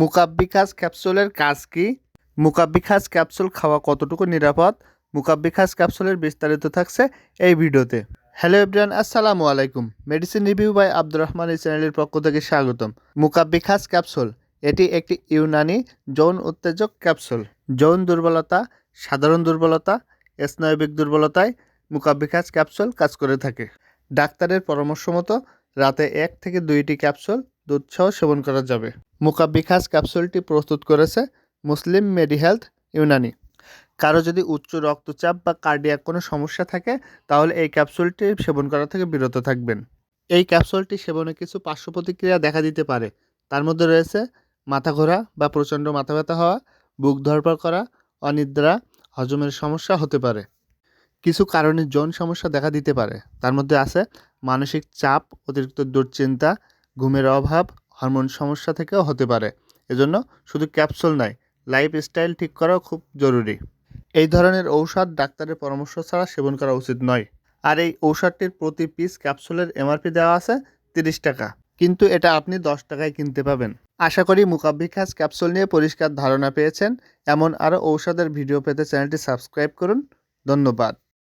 মুকাব্বিখাস ক্যাপসুলের কাজ কি? মুকাব্বিখাস ক্যাপসুল খাওয়া কতটুকু নিরাপদ? মুকাব্বিখাস ক্যাপসুলের বিস্তারিত থাকছে এই ভিডিওতে। হ্যালো এভরিওয়ান, আসসালামু আলাইকুম। Medicine review by Abdur Rahman এই চ্যানেলের পক্ষ থেকে স্বাগতম। মুকাব্বিখাস ক্যাপসুল, এটি একটি ইউনানি যৌন উত্তেজক ক্যাপসুল। যৌন দুর্বলতা, সাধারণ দুর্বলতা, স্নায়বিক দুর্বলতায় মুকাব্বিখাস ক্যাপসুল কাজ করে থাকে। ডাক্তারের পরামর্শ মতো রাতে এক থেকে দুইটি ক্যাপসুল দুধসহ সেবন করা যাবে। মুকাব্বিখাস ক্যাপসুলটি প্রস্তুত করেছে মুসলিম মেডিহেলথ ইউনানি। কারও যদি উচ্চ রক্তচাপ বা কার্ডিয়াক কোনো সমস্যা থাকে, তাহলে এই ক্যাপসুলটি সেবন করা থেকে বিরত থাকবেন। এই ক্যাপসুলটি সেবনে কিছু পার্শ্ব প্রতিক্রিয়া দেখা দিতে পারে। তার মধ্যে রয়েছে মাথা ঘোরা বা প্রচণ্ড মাথা ব্যথা হওয়া, বুক ধরপড় করা, অনিদ্রা, হজমের সমস্যা হতে পারে। কিছু কারণে যৌন সমস্যা দেখা দিতে পারে। তার মধ্যে আছে মানসিক চাপ, অতিরিক্ত দুশ্চিন্তা, ঘুমের অভাব হরমোন সমস্যা থেকেও হতে পারে। এজন্য শুধু ক্যাপসুল নয়, লাইফস্টাইল ঠিক করাও খুব জরুরি। এই ধরনের ঔষধ ডাক্তারের পরামর্শ ছাড়া সেবন করা উচিত নয়। আর এই ঔষধটির প্রতি পিস ক্যাপসুলের এমআরপি দেওয়া আছে তিরিশ টাকা। কিন্তু এটা আপনি দশ টাকায় কিনতে পাবেন। আশা করি মুকাব্বিখাস ক্যাপসুল নিয়ে পরিষ্কার ধারণা পেয়েছেন। এমন আরও ঔষধের ভিডিও পেতে চ্যানেলটি সাবস্ক্রাইব করুন। ধন্যবাদ।